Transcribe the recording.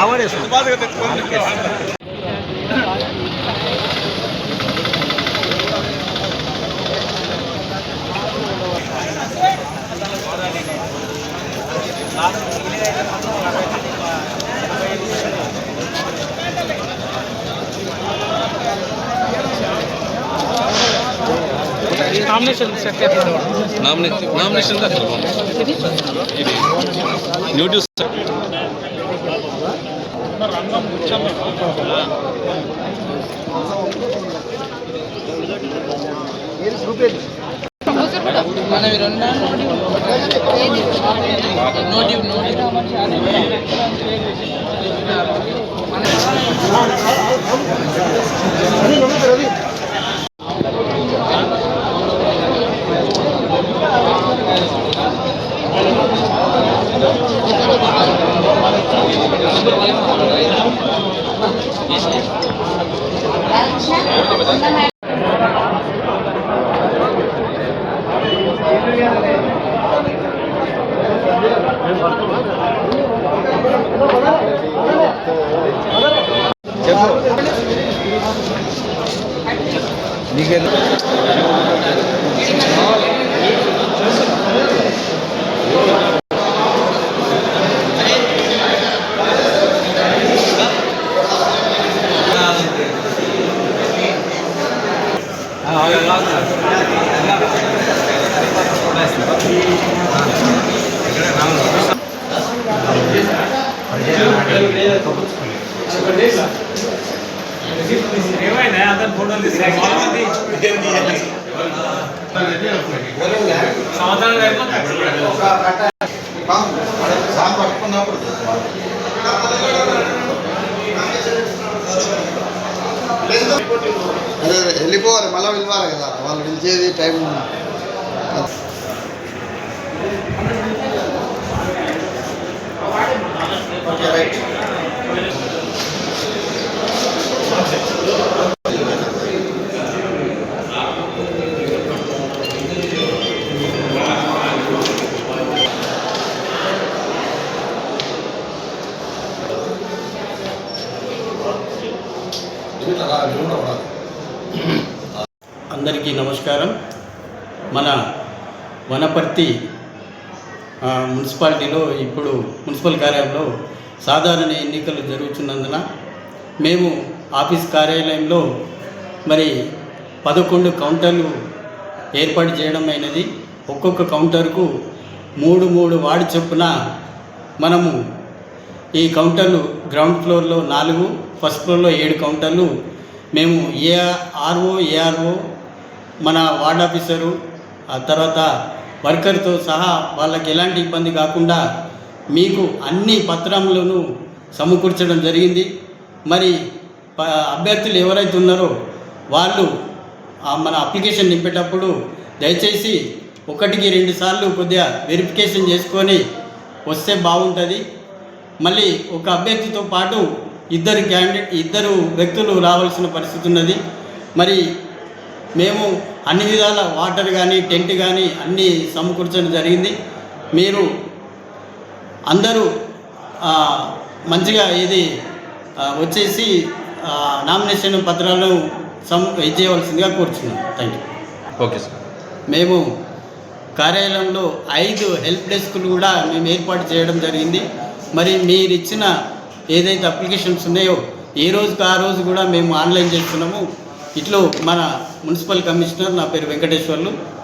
Nomination secretary nomination nomination అక్కడ ఇది new news అదే అదే వెళ్ళిపోవాలి మళ్ళీ వెళ్ళిపోవాలి కదా వాళ్ళు పిలిచేది టైం అందరికీ నమస్కారం. మన వనపర్తి మున్సిపాలిటీలో ఇప్పుడు మున్సిపల్ కార్యాలయంలో సాధారణ ఎన్నికలు జరుగుతున్నందున మేము ఆఫీస్ కార్యాలయంలో మరి పదకొండు కౌంటర్లు ఏర్పాటు చేయడం అయినది. ఒక్కొక్క కౌంటర్కు మూడు మూడు వార్డు చొప్పున మనము ఈ కౌంటర్లు గ్రౌండ్ ఫ్లోర్లో నాలుగు ఫస్ట్ ఫ్లోర్లో ఏడు కౌంటర్లు. మేము ఏ ఆర్ఓ ఏఆర్ఓ మన వార్డ్ ఆఫీసరు ఆ తర్వాత వర్కర్తో సహా వాళ్ళకి ఎలాంటి ఇబ్బంది కాకుండా మీకు అన్ని పత్రములను సమకూర్చడం జరిగింది. మరి అభ్యర్థులు ఎవరైతే ఉన్నారో వాళ్ళు మన అప్లికేషన్ నింపేటప్పుడు దయచేసి ఒకటికి రెండు సార్లు కొద్దిగా వెరిఫికేషన్ చేసుకొని వస్తే బాగుంటుంది. మళ్ళీ ఒక అభ్యర్థితో పాటు ఇద్దరు క్యాండిడేట్ ఇద్దరు వ్యక్తులు రావాల్సిన పరిస్థితి ఉన్నది. మరి మేము అన్ని విధాల వాటర్ కానీ టెంట్ కానీ అన్నీ సమకూర్చడం జరిగింది. మీరు అందరూ మంచిగా ఇది వచ్చేసి నామినేషన్ పత్రాలను సమ్ ఇచ్చేయవలసిందిగా కోరుచున్నాం. థ్యాంక్ యూ ఓకే సార్ మేము కార్యాలయంలో ఐదు హెల్ప్ డెస్క్లు కూడా మేము ఏర్పాటు చేయడం జరిగింది. మరి మీరు ఇచ్చిన ఏదైతే అప్లికేషన్స్ ఉన్నాయో ఏ రోజుకి ఆ రోజు కూడా మేము ఆన్లైన్ చేస్తున్నాము. ఇట్లో మన మున్సిపల్ కమిషనర్ నా పేరు వెంకటేశ్వర్లు.